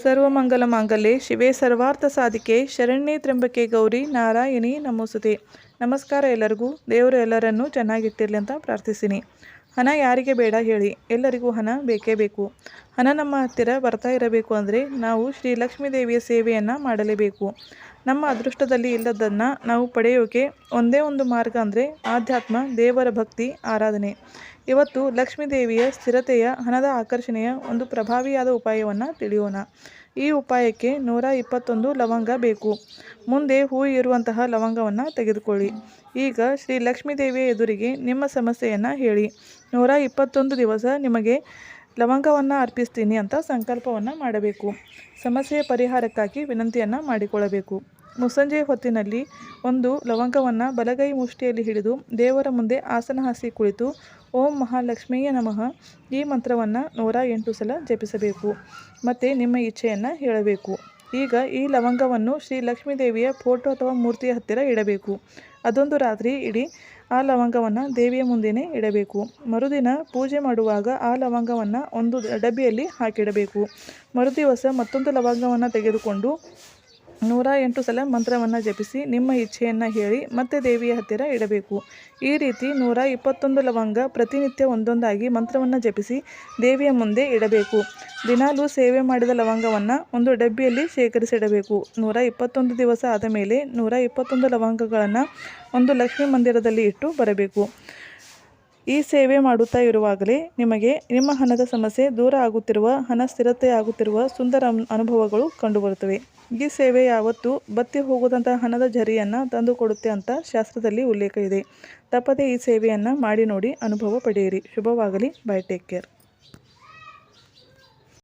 ಸರ್ವಮಂಗಲ ಮಾಂಗಲ್ಯ ಶಿವೆ ಸರ್ವಾರ್ಥ ಸಾಧಿಕೆ, ಶರಣ್ಯ ತ್ರಂಬಕೆ ಗೌರಿ, ನಾರಾಯಣಿ ನಮೋಸುತೆ. ನಮಸ್ಕಾರ ಎಲ್ಲರಿಗೂ, ದೇವರು ಎಲ್ಲರನ್ನೂ ಚೆನ್ನಾಗಿಟ್ಟಿರಲಿ ಅಂತ ಪ್ರಾರ್ಥಿಸಿನಿ. ಹಣ ಯಾರಿಗೆ ಬೇಡ ಹೇಳಿ, ಎಲ್ಲರಿಗೂ ಹಣ ಬೇಕೇ ಬೇಕು. ಹಣ ನಮ್ಮ ಹತ್ತಿರ ಬರ್ತಾ ಇರಬೇಕು ಅಂದರೆ ನಾವು ಶ್ರೀ ಲಕ್ಷ್ಮೀ ದೇವಿಯ ಸೇವೆಯನ್ನು ಮಾಡಲೇಬೇಕು. ನಮ್ಮ ಅದೃಷ್ಟದಲ್ಲಿ ಇಲ್ಲದನ್ನು ನಾವು ಪಡೆಯೋಕೆ ಒಂದೇ ಒಂದು ಮಾರ್ಗ ಅಂದರೆ ಆಧ್ಯಾತ್ಮ, ದೇವರ ಭಕ್ತಿ, ಆರಾಧನೆ. ಇವತ್ತು ಲಕ್ಷ್ಮೀ ದೇವಿಯ ಸ್ಥಿರತೆಯ, ಹಣದ ಆಕರ್ಷಣೆಯ ಒಂದು ಪ್ರಭಾವಿಯಾದ ಉಪಾಯವನ್ನು ತಿಳಿಯೋಣ. ಈ ಉಪಾಯಕ್ಕೆ ನೂರ ಇಪ್ಪತ್ತೊಂದು ಲವಂಗ ಬೇಕು. ಮುಂದೆ ಹೂ ಇರುವಂತಹ ಲವಂಗವನ್ನು ತೆಗೆದುಕೊಳ್ಳಿ. ಈಗ ಶ್ರೀ ಲಕ್ಷ್ಮೀ ದೇವಿಯ ಎದುರಿಗೆ ನಿಮ್ಮ ಸಮಸ್ಯೆಯನ್ನು ಹೇಳಿ. ನೂರ ಇಪ್ಪತ್ತೊಂದು ದಿವಸ ನಿಮಗೆ ಲವಂಗವನ್ನು ಅರ್ಪಿಸ್ತೀನಿ ಅಂತ ಸಂಕಲ್ಪವನ್ನು ಮಾಡಬೇಕು. ಸಮಸ್ಯೆಯ ಪರಿಹಾರಕ್ಕಾಗಿ ವಿನಂತಿಯನ್ನು ಮಾಡಿಕೊಳ್ಳಬೇಕು. ಮುಸಂಜೆ ಹೊತ್ತಿನಲ್ಲಿ ಒಂದು ಲವಂಗವನ್ನು ಬಲಗೈ ಮುಷ್ಟಿಯಲ್ಲಿ ಹಿಡಿದು ದೇವರ ಮುಂದೆ ಆಸನ ಹಾಸಿ ಕುಳಿತು ಓಂ ಮಹಾಲಕ್ಷ್ಮಿಯ ನಮಃ. ಈ ಮಂತ್ರವನ್ನು ನೂರ ಎಂಟು ಸಲ ಜಪಿಸಬೇಕು. ಮತ್ತು ನಿಮ್ಮ ಇಚ್ಛೆಯನ್ನು ಹೇಳಬೇಕು. ಈಗ ಈ ಲವಂಗವನ್ನು ಶ್ರೀ ಲಕ್ಷ್ಮೀ ದೇವಿಯ ಫೋಟೋ ಅಥವಾ ಮೂರ್ತಿಯ ಹತ್ತಿರ ಇಡಬೇಕು. ಅದೊಂದು ರಾತ್ರಿ ಇಡೀ ಆ ಲವಂಗವನ್ನು ದೇವಿಯ ಮುಂದೆಯೇ ಇಡಬೇಕು. ಮರುದಿನ ಪೂಜೆ ಮಾಡುವಾಗ ಆ ಲವಂಗವನ್ನು ಒಂದು ಡಬ್ಬಿಯಲ್ಲಿ ಹಾಕಿಡಬೇಕು. ಮರುದಿವಸ ಮತ್ತೊಂದು ಲವಂಗವನ್ನು ತೆಗೆದುಕೊಂಡು ನೂರ ಎಂಟು ಸಲ ಮಂತ್ರವನ್ನು ಜಪಿಸಿ ನಿಮ್ಮ ಇಚ್ಛೆಯನ್ನು ಹೇಳಿ ಮತ್ತೆ ದೇವಿಯ ಹತ್ತಿರ ಇಡಬೇಕು. ಈ ರೀತಿ ನೂರ ಇಪ್ಪತ್ತೊಂದು ಲವಂಗ ಪ್ರತಿನಿತ್ಯ ಒಂದೊಂದಾಗಿ ಮಂತ್ರವನ್ನು ಜಪಿಸಿ ದೇವಿಯ ಮುಂದೆ ಇಡಬೇಕು. ದಿನಾಲೂ ಸೇವೆ ಮಾಡಿದ ಲವಂಗವನ್ನು ಒಂದು ಡಬ್ಬಿಯಲ್ಲಿ ಶೇಖರಿಸಿಡಬೇಕು. ನೂರ ಇಪ್ಪತ್ತೊಂದು ದಿವಸ ಆದ ಮೇಲೆ ನೂರ ಇಪ್ಪತ್ತೊಂದು ಲವಂಗಗಳನ್ನು ಒಂದು ಲಕ್ಷ್ಮೀ ಮಂದಿರದಲ್ಲಿ ಇಟ್ಟು ಬರಬೇಕು. ಈ ಸೇವೆ ಮಾಡುತ್ತಾ ಇರುವಾಗಲೇ ನಿಮಗೆ ನಿಮ್ಮ ಹಣದ ಸಮಸ್ಯೆ ದೂರ ಆಗುತ್ತಿರುವ, ಹಣ ಸ್ಥಿರತೆ ಆಗುತ್ತಿರುವ ಸುಂದರ ಅನುಭವಗಳು ಕಂಡುಬರುತ್ತವೆ. ಈ ಸೇವೆ ಯಾವತ್ತೂ ಬತ್ತಿ ಹೋಗದಂತಹ ಹಣದ ಝರಿಯನ್ನು ತಂದು ಕೊಡುತ್ತೆ ಅಂತ ಶಾಸ್ತ್ರದಲ್ಲಿ ಉಲ್ಲೇಖ ಇದೆ. ತಪ್ಪದೇ ಈ ಸೇವೆಯನ್ನು ಮಾಡಿ ನೋಡಿ ಅನುಭವ ಪಡೆಯಿರಿ. ಶುಭವಾಗಲಿ. Bye take care.